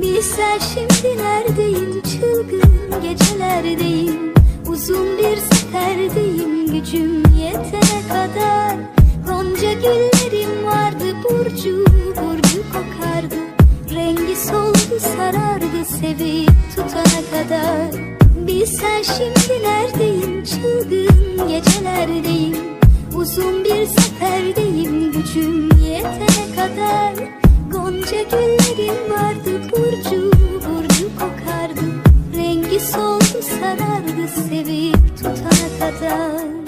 Bilsen şimdi neredeyim çılgın gecelerdeyim Uzun bir seferdeyim gücüm yetene kadar. Gonca güllerim vardı burcu burcu kokardı. Rengi soldu sarardı sevip tutana kadar. Bilsen şimdi neredeyim çılgın gecelerdeyim Uzun bir seferdeyim gücüm yetene kadar Gonca güllerim vardı burcu burcu kokardı. Rengi soldu sarardı sevip tutana kadar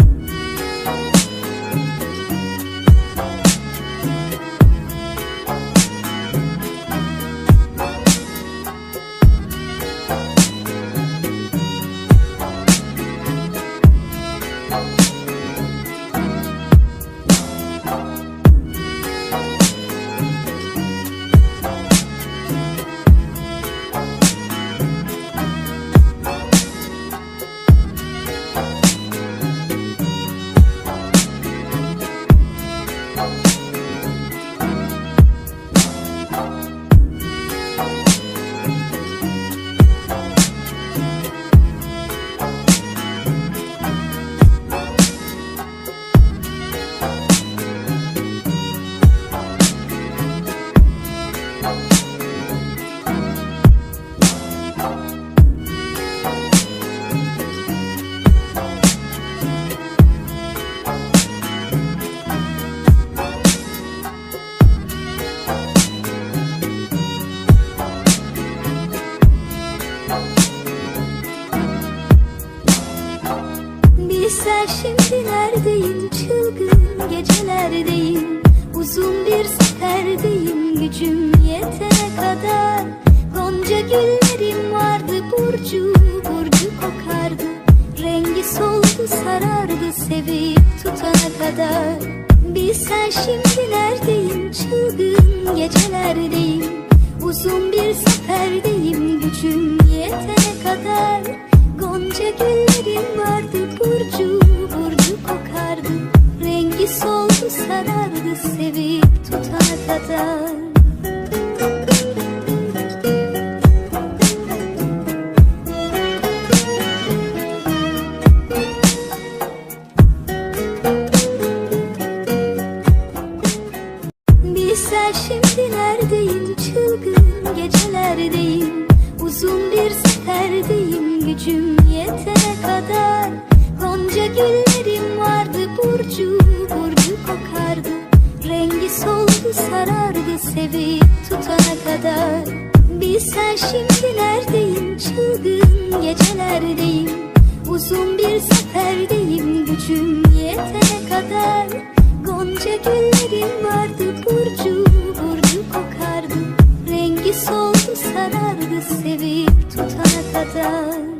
Bilsen şimdi neredeyim çılgın gecelerdeyim. Uzun bir seferdeyim gücüm yetene kadar. Gonca güllerim vardı burcu burcu kokardı. Rengi soldu sarardı sevip tutana kadar. Bilsen şimdi neredeyim çılgın gecelerdeyim. Uzun bir seferdeyim gücüm yetene kadar Gonca güllerim vardı burcu burcu kokardı. Rengi soldu sarardı sevip tutana kadar. Bilsen şimdi neredeyim çılgın gecelerdeyim. Uzun bir seferdeyim gücüm yetene kadar. Gonca güllerim vardı burcu burcu kokardı. Rengi soldu sarardı sevip tutana kadar